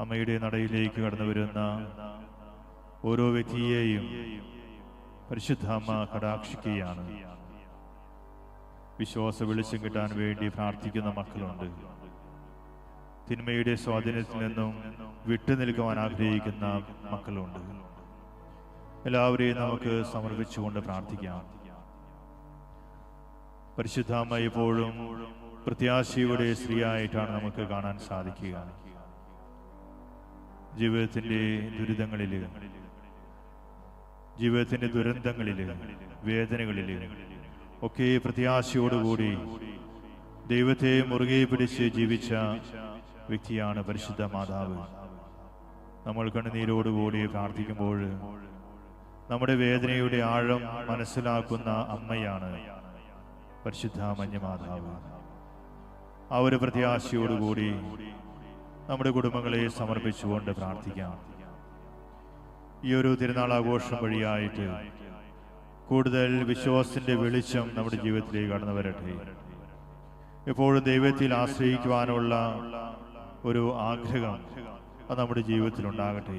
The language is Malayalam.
അമ്മയുടെ നടയിലേക്ക് കടന്നു വരുന്ന ഓരോ വ്യക്തിയെയും പരിശുദ്ധാമ്മ കടാക്ഷിക്കുകയാണ്. വിശ്വാസ വെളിച്ചം കിട്ടാൻ വേണ്ടി പ്രാർത്ഥിക്കുന്ന മക്കളുണ്ട്. തിന്മയുടെ സ്വാധീനത്തിൽ നിന്നും വിട്ടുനിൽക്കുവാൻ ആഗ്രഹിക്കുന്ന മക്കളുണ്ട്. എല്ലാവരെയും നമുക്ക് സമർപ്പിച്ചുകൊണ്ട് പ്രാർത്ഥിക്കാം. പരിശുദ്ധാമ്മ എപ്പോഴും പ്രത്യാശയുടെ സ്ത്രീയായിട്ടാണ് നമുക്ക് കാണാൻ സാധിക്കുക. ജീവിതത്തിന്റെ ദുരിതങ്ങളിൽ ജീവിതത്തിന്റെ ദുരന്തങ്ങളിൽ വേദനകളിൽ ഒക്കെ പ്രത്യാശയോടുകൂടി ദൈവത്തെ മുറുകെ പിടിച്ച് ജീവിച്ച വ്യക്തിയാണ് പരിശുദ്ധ മാതാവ്. നമ്മൾ കണ്ണുനീരോടുകൂടി പ്രാർത്ഥിക്കുമ്പോൾ നമ്മുടെ വേദനയുടെ ആഴം മനസ്സിലാക്കുന്ന അമ്മയാണ് പരിശുദ്ധ മഞ്ഞ മാതാവ്. ആ ഒരു പ്രത്യാശയോടുകൂടി നമ്മുടെ കുടുംബങ്ങളെ സമർപ്പിച്ചുകൊണ്ട് പ്രാർത്ഥിക്കാം. ഈ ഒരു തിരുനാൾ ആഘോഷം വഴിയായിട്ട് കൂടുതൽ വിശ്വാസത്തിന്റെ വെളിച്ചം നമ്മുടെ ജീവിതത്തിലേക്ക് കടന്നു വരട്ടെ. എപ്പോഴും ദൈവത്തിൽ ആശ്രയിക്കുവാനുള്ള ഒരു ആഗ്രഹം അത് നമ്മുടെ ജീവിതത്തിൽ ഉണ്ടാകട്ടെ.